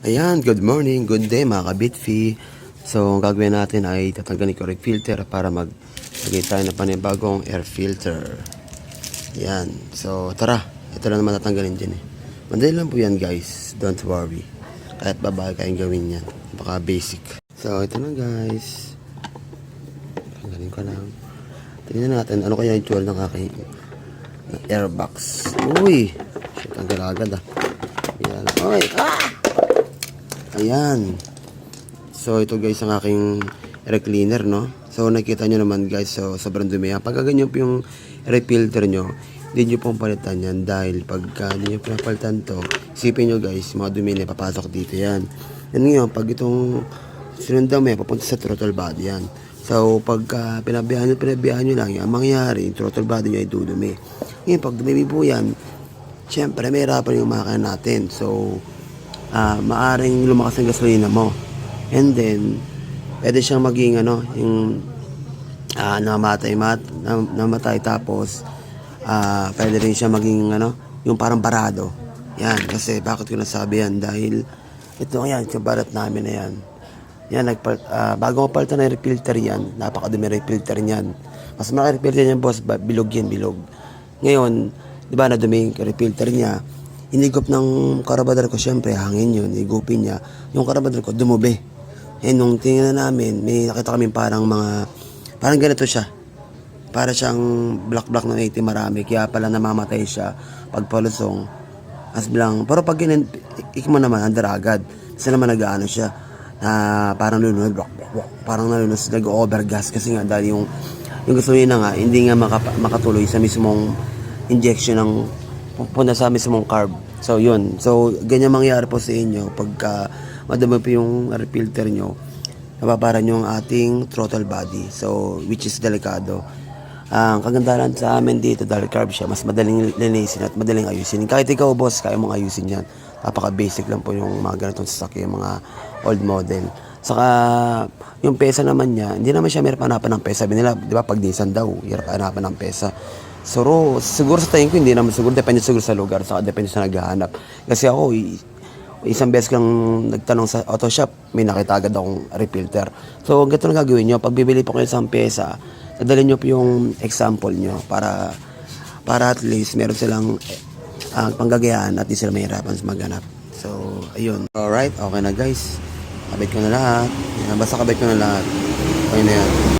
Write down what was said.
Ayan, good morning, good day mga kabitfi. So, ang gagawin natin ay tatanggalin ko rin filter para maglagay tayo ng panibagong air filter. Ayan, so tara, ito lang naman tatanggalin din eh. Madali lang po yan guys, don't worry. Kahit babae kayong gawin yan, baka basic. So, ito na guys. Tanggalin ko lang. Tingnan natin, ano kaya yung tsura ng aking ng airbox. Uy! Shit, tanggal agad ah. Ayan. Oy! Ah! Ayan. So, ito guys ang aking air cleaner, no? So, nakita nyo naman guys, so, sobrang dumi. Pagka ganyan po yung air filter nyo, hindi nyo pong palitan yan dahil pagka hindi nyo pinapalitan to, isipin nyo guys, mga dumi na papasok dito yan. Yan ngayon, pag itong sinundan mo yan, papunta sa throttle body yan. So, pagka pinabihan nyo, pinabihan nyo lang ang mangyayari, yung throttle body nyo ay dudumi. Ngayon, pag dumi po yan, syempre, may hirapan yung makina natin. So, ah maaring lumakas ang gasolina mo. And then, pwede siyang maging ano, yung ah namatay, mat, nam- namatay tapos ah pwede rin siya maging ano, yung parang barado. Yan, kasi bakit ko nasabi yan? Dahil ito yan, kabarat namin na yan. Yan, nagpal, ah, bago mapalitan ng refilter yan, napakadumi refilter niyan. Mas malaki refilter niyan, boss, bilog yan, bilog. Ngayon, di ba, nadumi yung refilter niya, inigop ng karabadar ko, syempre, hangin yun, igupin niya. Yung karabadar ko, dumubi. Eh, nung tingnan namin, may nakita kami parang mga, parang ganito siya. Para siyang black-black ng 80 marami, kaya pala namamatay siya pag palusong. As bilang, pero pag ginan, ikmo naman, andar agad. Kasi naman nag-ano siya, na parang lunod, blok, blok, parang nalunod, nag-overgas kasi nga dahil yung, yung gasolina nga, hindi nga makapa, makatuloy sa mismong injection ng pupunta sa mismong carb. So, yun. So, ganyan mangyayari po sa inyo pagka madami po yung air filter nyo, napaparan nyo ang ating throttle body. So, which is delikado. Ang kagandahan sa amin dito dahil carb siya, mas madaling linisin at madaling ayusin. Kahit ikaw, boss, kaya mong ayusin yan. Napaka-basic lang po yung mga ganitong sasakyan, mga old model. Saka, yung pesa naman niya, hindi naman siya mahirap hanapan ng pesa. Sabi nila, di ba, pag daw, hirap hanapan ng pesa. So, ro, siguro sa tingin ko, hindi naman siguro, depende siguro sa lugar, saka depende sa naghahanap. Kasi ako, isang beses lang nagtanong sa auto shop, may nakita agad akong refilter. So, ganito na gagawin nyo. Pag bibili po kayo isang pyesa, dadalhin nyo po yung example nyo para para at least meron silang uh, panggagayahan at di sila mahirapan sa maghanap. So, ayun. Alright, okay na guys. Kabit ko na lahat. Basta kabit ko na lahat. Okay na yan.